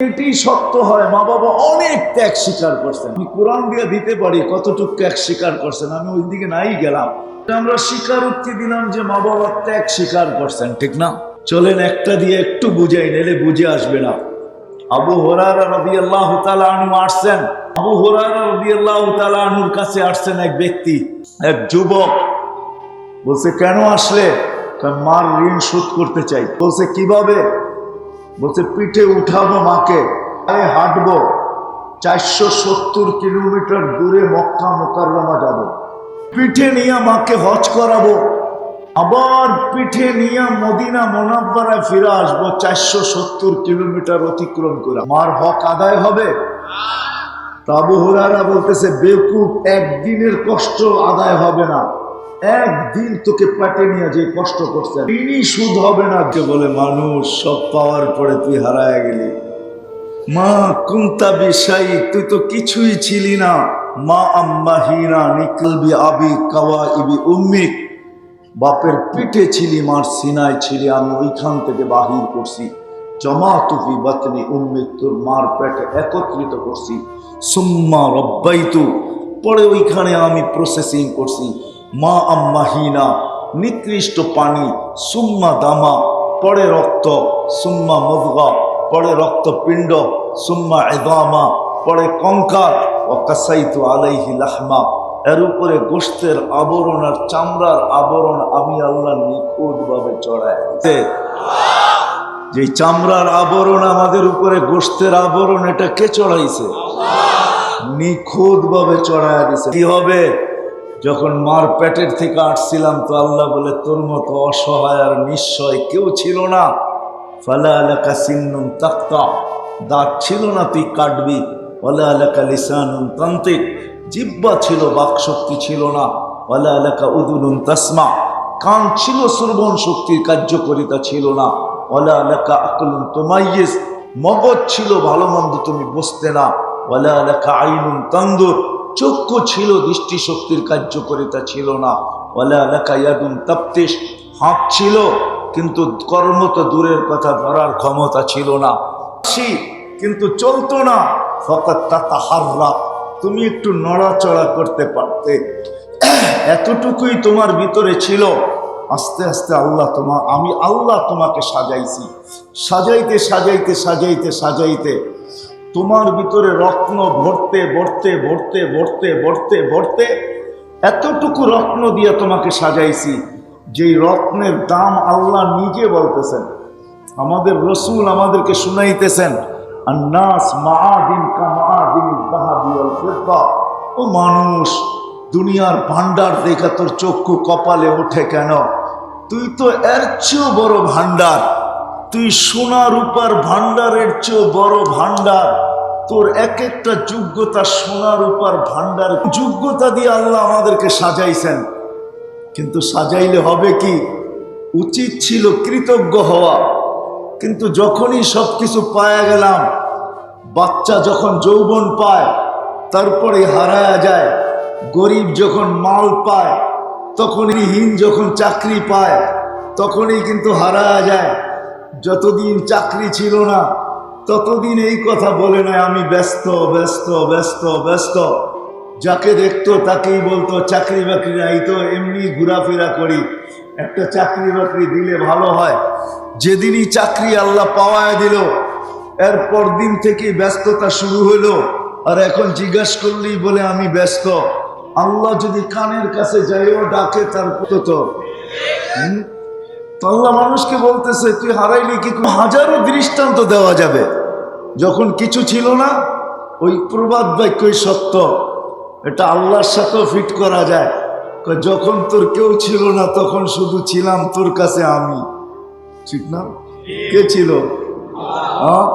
এটি সত্য হয়। মা বাবা অনেক ত্যাগ স্বীকার করছেন। আমি কোরআন দিয়ে দিতে পারি কতটুকু ত্যাগ স্বীকার করছেন, আমি ওই দিকে নাই গেলাম। আমরা স্বীকারোক্তি দিলাম যে মা বাবা ত্যাগ স্বীকার করছেন, ঠিক না? চলেন একটা দিয়ে একটু বুঝাই নিলে বুঝে আসবে না। আবু হরারা রবি আল্লাহ আনু আসছেন। আবু হরারা রবি আল্লাহ আনুর কাছে আসছেন এক ব্যক্তি, এক যুবক। বলছে, কেন আসলে? মার ঋণ শোধ করতে চাই। বলছে, কীভাবে? বলছে, পিঠে উঠাবো মাকে। পায়ে হাঁটবো চারশো সত্তর কিলোমিটার দূরে মক্কা মোকাররমা যাব। পিঠে নিয়ে মাকে হজ করাবো। আবার পিঠে নিয়ে মদিনা মোনাব্বারায় ফিরে আসব চারশো সত্তর কিলোমিটার অতিক্রম করে। মার হক আদায় হবে? তাবু হুরারা বলতেছে, বেকুব, একদিনের কষ্ট আদায় হবে না। একদিন তোকে পেটে নিয়ে যে কষ্ট করছে ঋণই সুদ হবে না। কে বলে, মানুষ, সব পাওয়ার পরে তুই হারায় গেলি। মা, কুন্তা বিষাই তুই তো কিছুই ছিলি না। মা আম্মা হিনা নিকলবি আবি কাওয়া ইবি উম্মিক বাপের পিঠে ছিলি, মার সিনায় ছিলি, আমি ওইখান থেকে বাহির করছি। জমা তুফি বাতনি উম্মিক তোর মার পেটে একত্রিত করছি। সুম্মা রব্বাইতু, পরে ওইখানে আমি প্রসেসিং করছি। মা আম্মাহিনা নিকৃষ্ট পানি, সুম্মা দামা পরে রক্ত, সুম্মা মদগা পরে রক্তপিণ্ড সুম্মা এদামা পরে কঙ্কাল, ও কাসাইতু আলাইহি লাহমা। এর উপরে গোষ্ঠের আবরণ আর চামড়ার আবরণ আমি আল্লাহ নিখুঁতভাবে চড়াই যে চামড়ার আবরণ আমাদের উপরে গোষ্ঠের আবরণ, এটা কে চড়াইছে? নিখুঁত ভাবে চড়াইয়া দিছে। কি হবে? যখন মার পেটের থেকে আসছিলাম তো আল্লাহ বলে, তোর মতো অসহায় আর নিশ্চয় কেউ ছিল না। ফালা এলাকা সিন্নুন তাক্তা। দাঁত ছিল না তুই কাটবি। ওলা এলাকা লিসানুন তান্ত্রিক জিব্বা ছিল, বাকশক্তি ছিল না। ওলা এলাকা উদুনুন তাসমা। কান ছিল, শ্রবণ শক্তির কার্যকরিতা ছিল না। ওলা এলাকা আকলুন তোমাইয়েস মগজ ছিল, ভালো মন্দ তুমি বুঝতে না। ওলা এলাকা আইনুন তন্দুর। চক্ষু ছিল, দৃষ্টিশক্তির কার্যকরিতা ছিল না। হাত ছিল, কিন্তু কর্ম তো দূরের কথা, ধরার ক্ষমতা ছিল না। কিন্তু চলতো না। ফকাত তাতা হাররা তুমি একটু নড়াচড়া করতে পারতে। এতটুকুই তোমার ভিতরে ছিল। আস্তে আস্তে আল্লাহ তোমার আমি আল্লাহ তোমাকে সাজাইছি। সাজাইতে সাজাইতে সাজাইতে সাজাইতে তোমার ভিতরে রত্ন ভরতে ভরতে ভরতে ভরতে ভরতে ভরতে এতটুকু রত্ন দিয়ে তোমাকে সাজাইছি, যেই রত্নের দাম আল্লাহ নিজে বলতেছেন। আমাদের রসুল আমাদেরকে শুনাইতেছেন আর নাস মাহাদিন ও মানুষ, দুনিয়ার ভান্ডার দেখা তোর চক্ষু কপালে ওঠে কেন? তুই তো এর চেয়েও বড় ভান্ডার তুই সোনা রূপার ভান্ডারের চেয়েও বড় ভান্ডার তোর এক একটা যোগ্যতা সোনা রূপার ভান্ডার যোগ্যতা দিয়ে আল্লাহ আমাদেরকে সাজাইছেন। কিন্তু সাজাইলে হবে কি? উচিত ছিল কৃতজ্ঞ হওয়া। কিন্তু যখনই সব কিছু পায়া গেলাম, বাচ্চা যখন যৌবন পায়, তারপরে হারায়া যায়, গরিব যখন মাল পায়, তখনই হীন যখন চাকরি পায়, তখনই কিন্তু হারায়া যায়। যতদিন চাকরি ছিল না, ততদিন এই কথা বলে না আমি ব্যস্ত ব্যস্ত ব্যস্ত ব্যস্ত। যাকে দেখতো তাকেই বলতো, চাকরি বাকরি নাই, তো এমনি ঘোরাফেরা করি। একটা চাকরি বাকরি দিলে ভালো হয়। যেদিনই চাকরি আল্লাহ পাওয়ায় দিল, এরপর দিন থেকে ব্যস্ততা শুরু হলো। আর এখন জিজ্ঞাসা করলেই বলে, আমি ব্যস্ত। আল্লাহ যদি কানের কাছে যাইও, ডাকে তার তো। হুম? আল্লাহ মানুষকে বলতেছে, তুই হারাইলি কি? হাজারো দৃষ্টান্ত দেওয়া যাবে? যখন কিছু ছিল না, ওই প্রবাদ বাক্যই সত্য, এটা আল্লাহর সাথেও ফিট করা যায়। যখন তোর কেউ ছিল না, তখন শুধু ছিলাম তোর কাছে আমি। ঠিক না? কে ছিল? হ্যাঁ?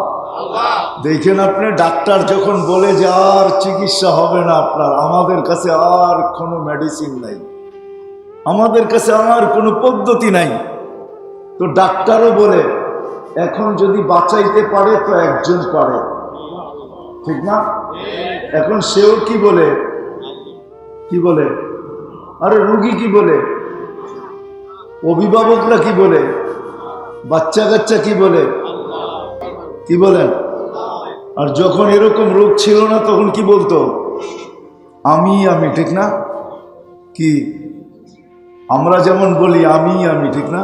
দেখেন আপনি, ডাক্তার যখন বলে যে আর চিকিৎসা হবে না আপনার, আমাদের কাছে আর কোনো মেডিসিন নাই। আমাদের কাছে আর কোনো পদ্ধতি নাই। তো ডাক্তারও বলে, এখন যদি বাঁচাইতে পারে তো একজন পারে। ঠিক না? এখন সেও কি বলে? কি বলে? আরে রুগী কি বলে? অভিভাবকরা কি বলে? বাচ্চা কাচ্চা কি বলে? কি বলেন? আর যখন এরকম রোগ ছিল না, তখন কি বলতো? আমি আমি, ঠিক না? কি? আমরা যেমন বলি, আমি আমি, ঠিক না?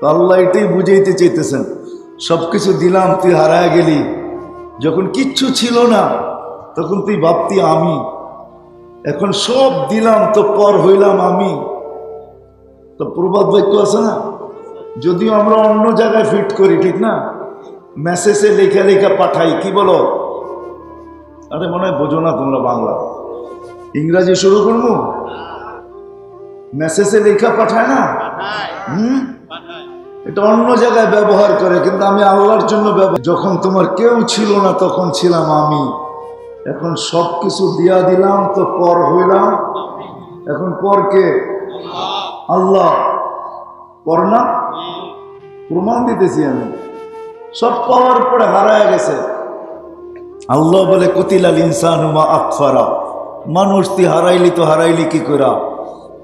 তো আল্লাহ এটাই বুঝাইতে চাইতেছেন সব কিছু দিলাম, তুই হারায় গেলি। যখন কিচ্ছু ছিল না, তখন তুই ভাবতি আমি। এখন সব দিলাম, তো পর হইলাম আমি। তো প্রবাদ বাক্য আছে না? যদিও আমরা অন্য জায়গায় ফিট করি, ঠিক না? মেসেজে লেখা লেখা পাঠাই, কি বলো? আরে মনে হয় বোঝো না তোমরা বাংলা। ইংরাজি শুরু করব? মেসেজে লেখা পাঠায় না? হুম? এটা অন্য জায়গায় ব্যবহার করে, কিন্তু আমি আল্লাহর জন্য ব্যবহার যখন তোমার কেউ ছিল না, তখন ছিলাম আমি। এখন সব কিছু দিয়া দিলাম, তো পর হইলাম। এখন পর কে? আল্লাহ। পর না? প্রমাণ দিতেছি আমি। সব পাওয়ার পরে হারায় গেছে। আল্লাহ বলে, কতিলাল ইনসান মা আকফারা। মানুষ তুই হারাইলি তো হারাইলি কি করা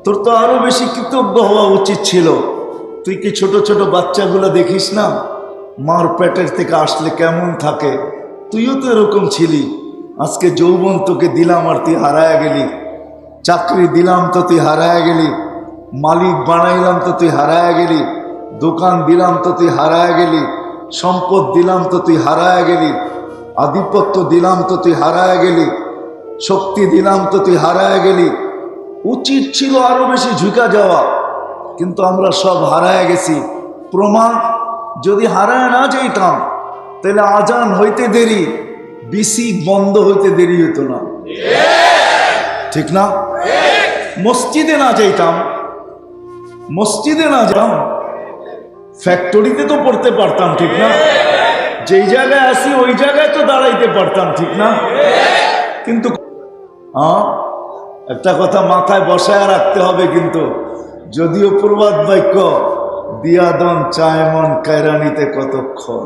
তোর তো আরও বেশি কৃতজ্ঞ হওয়া উচিত ছিল। তুই কি ছোট ছোট বাচ্চাগুলো দেখিস না? মার পেটের থেকে আসলে কেমন থাকে? তুইও তো এরকম ছিলি। আজকে যৌবন তোকে দিলাম আর তুই হারায় গেলি। চাকরি দিলাম তো তুই হারায় গেলি। মালিক বানাইলাম তো তুই হারায় গেলি। দোকান দিলাম তো তুই হারায় গেলি। সম্পদ দিলাম তো তুই হারায় গেলি। আধিপত্য দিলাম তো তুই হারায় গেলি। শক্তি দিলাম তো তুই হারায় গেলি। উচিত ছিল আরও বেশি ঝুঁকা যাওয়া। কিন্তু আমরা সব হারায় গেছি। প্রমাণ, যদি হারায় না যাইতাম, তাহলে আজান হইতে দেরি, বিসি বন্ধ হইতে দেরি হতো না। ঠিক না? মসজিদে না যাইতাম, মসজিদে না যেতাম ফ্যাক্টরিতে তো পড়তে পারতাম, ঠিক না? যেই জায়গায় আসি ওই জায়গায় তো দাঁড়াইতে পারতাম, ঠিক না? কিন্তু একটা কথা মাথায় বসায় রাখতে হবে কিন্তু। যদিও প্রবাদ বাক্য, দিয়াদন চায়মন কায়রানিতে কতক্ষণ?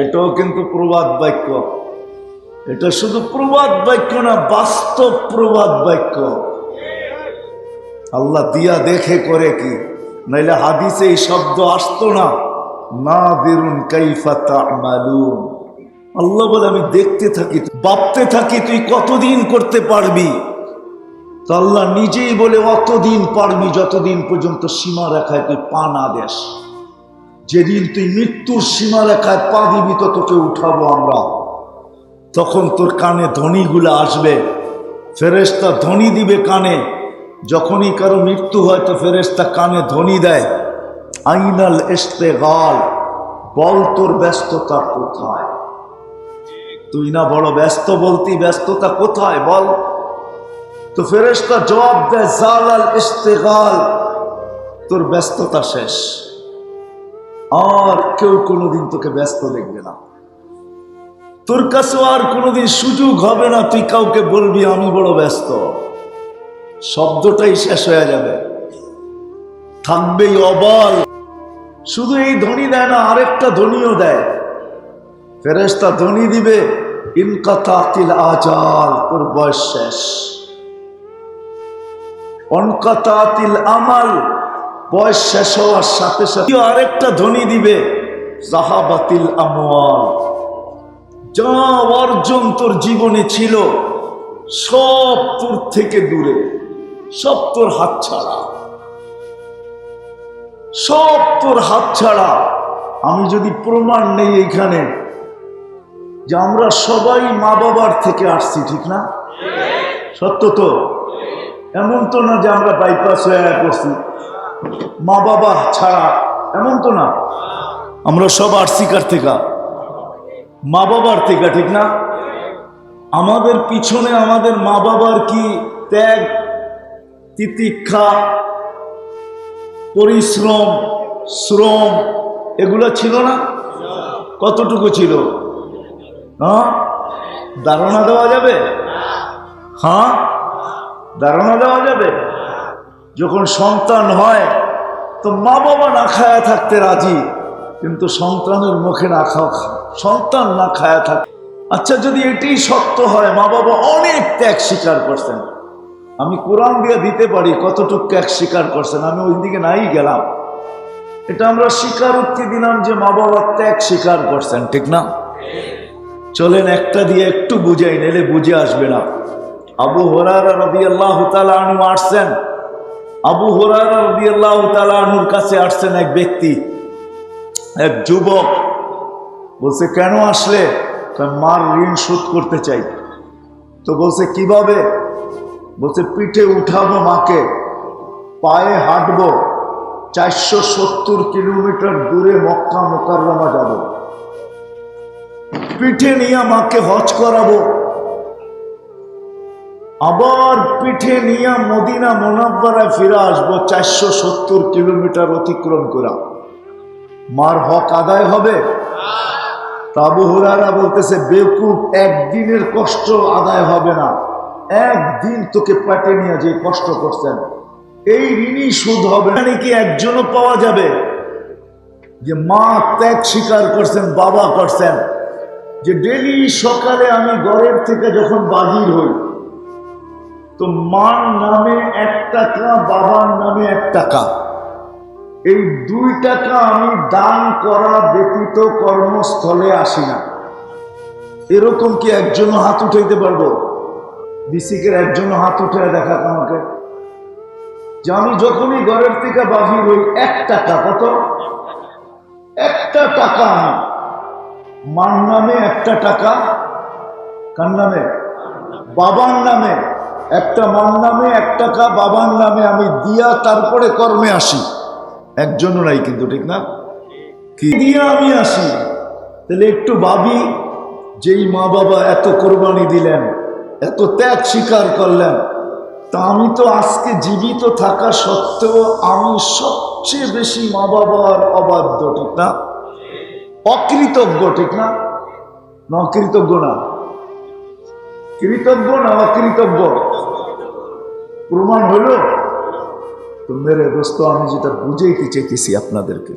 এটাও কিন্তু প্রবাদ বাক্য। এটা শুধু প্রবাদ বাক্য না, বাস্তব প্রবাদ বাক্য। আল্লাহ দিয়া দেখে করে কি? নাইলে হাদিসে এই শব্দ আসতো না না বেরুন কাইফা তামালুন আল্লাহ বলে, আমি দেখতে থাকি, ভাবতে থাকি তুই কতদিন করতে পারবি? তো আল্লাহ নিজেই বলে, অতদিন পারবি, যতদিন পর্যন্ত সীমা রেখায় তুই পা না দেশ যেদিন তুই মৃত্যুর সীমা রেখায় পা দিবি তো তোকে উঠাবো আমরা। তখন তোর কানে ধ্বনিগুলো আসবে। ফেরেস্তা ধ্বনি দিবে কানে। যখনই কারও মৃত্যু হয়, তো ফেরেস্তা কানে ধ্বনি দেয়। আইনাল এস্তে গাল বল তোর ব্যস্ততা কোথায়? তুই না বড় ব্যস্ত বলতি, ব্যস্ততা কোথায়? বল। তো ফেরেস্তা জবাব দেয়, জালাল ইস্তেগাল তোর ব্যস্ততা শেষ। আর কেউ কোনোদিন তোকে ব্যস্ত দেখবে না। তোর কাছে আর কোনোদিন সুযোগ হবে না, তুই কাউকে বলবি, আমি বড় ব্যস্ত। শব্দটাই শেষ হয়ে যাবে। থাকবেই অবাল। শুধু এই ধ্বনি দেয় না, আরেকটা ধ্বনিও দেয়। ফেরেস্তা ধ্বনি দিবে, ইনকাতাতিল আজাল, তোর বয়স শেষ। অনকাতাতিল আমাল, বয়স শেষ হওয়ার সাথে সাথে আরেকটা ধ্বনি দিবে, জাহাবাতিল আমওয়াল। যা অর্জন তোর জীবনে ছিল, সব তোর থেকে দূরে, সব তোর হাত ছাড়া। সব তোর হাত ছাড়া। আমি যদি প্রমাণ নেই এখানে, যে আমরা সবাই মা বাবার থেকে আসছি, ঠিক না? সত্য তো? এমন তো না যে আমরা বাইপাস হয়ে করছি মা বাবা ছাড়া এমন তো না। আমরা সব আর্সিকার থেকে। মা বাবার থেকে, ঠিক না? আমাদের পিছনে আমাদের মা বাবার কি ত্যাগ, তিতিক্ষা, পরিশ্রম, শ্রম, এগুলো ছিল না? কতটুকু ছিল? হ্যাঁ? ধারণা দেওয়া যাবে? হ্যাঁ? ধারণা দেওয়া যাবে। যখন সন্তান হয়, তো মা বাবা না খায়া থাকতে রাজি, কিন্তু সন্তানের মুখে না খাওয়া সন্তান না খায়া থাকে আচ্ছা যদি এটাই সত্য হয়, মা বাবা অনেক ত্যাগ স্বীকার করছেন। আমি কোরআন দিয়ে দিতে পারি কতটুকু ত্যাগ স্বীকার করছেন, আমি ওই দিকে নাই গেলাম। এটা আমরা স্বীকারোক্তি দিলাম যে মা বাবা ত্যাগ স্বীকার করছেন, ঠিক না? চলেন একটা দিয়ে একটু বুঝাই নেলে বুঝে আসবে না। আবু হরারা রবি আল্লাহ আনু আসছেন। আবু হরারা রবি আল্লাহ আনুর কাছে আসছেন এক ব্যক্তি, এক যুবক। বলছে, কেন আসলে? মার ঋণ শোধ করতে চাই। তো বলছে, কীভাবে? বলছে, পিঠে উঠাবো মাকে, পায়ে হাঁটবো, চারশো সত্তর কিলোমিটার দূরে মক্কা মোকাররমা যাব। পিঠে নিয়ে মাকে হজ করাবো আবার পিঠে নিয়ে মদিনা মোনাব্বরায় ফিরে আসব চারশো সত্তর কিলোমিটার অতিক্রম করা। মার হক আদায় হবে? তাবু হুরারা বলতেছে, বেকুব একদিনের কষ্ট আদায় হবে না। একদিন তোকে পেটে নিয়ে যে কষ্ট করছেন, এই ঋণই সুদ হবে। না কি একজনও পাওয়া যাবে? যে মা ত্যাগ স্বীকার করছেন, বাবা করছেন। যে ডেলি সকালে আমি ঘরের থেকে যখন বাহির হই তো মার নামে এক টাকা, বাবার নামে এক টাকা। এই দুই টাকা আমি দান করা ব্যতীত কর্মস্থলে আসি না। এরকম কি একজন হাত উঠাইতে পারব? বিসিকের একজন হাত উঠে দেখা আমাকে। যে আমি যখনই ঘরের থেকে বাহির হই, এক টাকা কত? একটা টাকা মার নামে একটা টাকা? কার নামে? বাবার নামে। একটা মার নামে, এক টাকা বাবার নামে আমি দিয়া তারপরে কর্মে আসি। একজনও নাই কিন্তু, ঠিক না? কি দিয়ে আমি আসি? তাহলে একটু ভাবি, যেই মা বাবা এত কোরবানি দিলেন, এত ত্যাগ স্বীকার করলেন, তা আমি তো আজকে জীবিত থাকা সত্ত্বেও আমি সবচেয়ে বেশি মা বাবার অবাধ্য, ঠিক না? অকৃতজ্ঞ, ঠিক না? অকৃতজ্ঞ না। কৃতজ্ঞ না অকৃতজ্ঞ? প্রমাণ হলো তো মেরে দোস্ত আমি যেটা বুঝাইতে চাইতেছি আপনাদেরকে।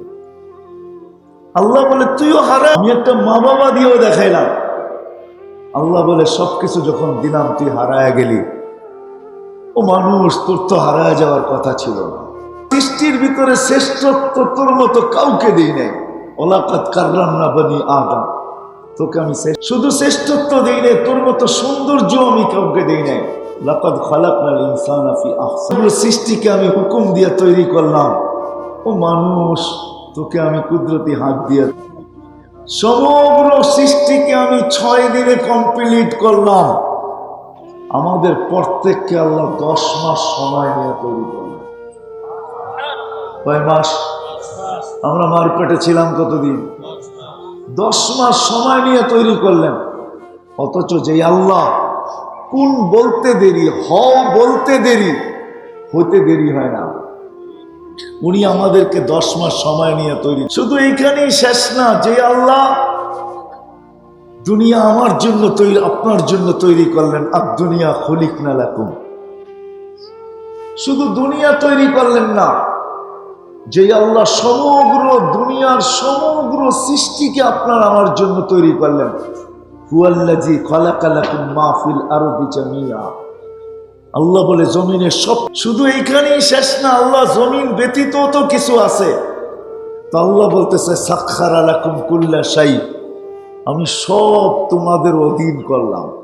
আল্লাহ বলে, তুইও হারা আমি একটা মা বাবা দিয়েও দেখাইলাম। আল্লাহ বলে, সবকিছু যখন দিলাম, তুই হারায় গেলি। ও মানুষ, তোর তো হারায় যাওয়ার কথা ছিল না। সৃষ্টির ভিতরে শ্রেষ্ঠত্ব তোর মতো কাউকে দিই নাই। ওলাকাত কার্রাম না বানি আদম। তোকে আমি শুধু শ্রেষ্ঠত্ব দিই নাই, তোর মতো সৌন্দর্য আমি কাউকে দিই নাই। ইনসানা ফি আহসান। সৃষ্টিকে আমি হুকুম দিয়ে তৈরি করলাম। ও মানুষ, তোকে আমি কুদরতি হাত দিয়ে সমগ্র সৃষ্টিকে আমি ছয় দিনে কমপ্লিট করলাম। আমাদের প্রত্যেককে আল্লাহ দশ মাস সময় নিয়ে তৈরি করলেন। কয় মাস? আমরা মারপেটে ছিলাম কতদিন? দশ মাস সময় নিয়ে তৈরি করলেন। অথচ যে আল্লাহ কোন বলতে দেরি হ বলতে দেরি হতে দেরি হয় না। উনি আমাদেরকে দশ মাস সময় নিয়ে তৈরি শুধু এইখানেই শেষ না যে আল্লাহ দুনিয়া আমার জন্য তৈরি, আপনার জন্য তৈরি করলেন। আর দুনিয়া খলিক না লাকুম। শুধু দুনিয়া তৈরি করলেন না যে আল্লাহ সমগ্র দুনিয়ার সমগ্র সৃষ্টিকে আপনার আমার জন্য তৈরি করলেন। মাহফিল আল্লাহ বলে, জমিনে সব শুধু এইখানেই শেষ না, আল্লাহ জমিন ব্যতীত তো কিছু আছে। তো আল্লাহ বলতেছে, সাক্ষার আলাকুম কুল্লা সাই আমি সব তোমাদের অধীন করলাম।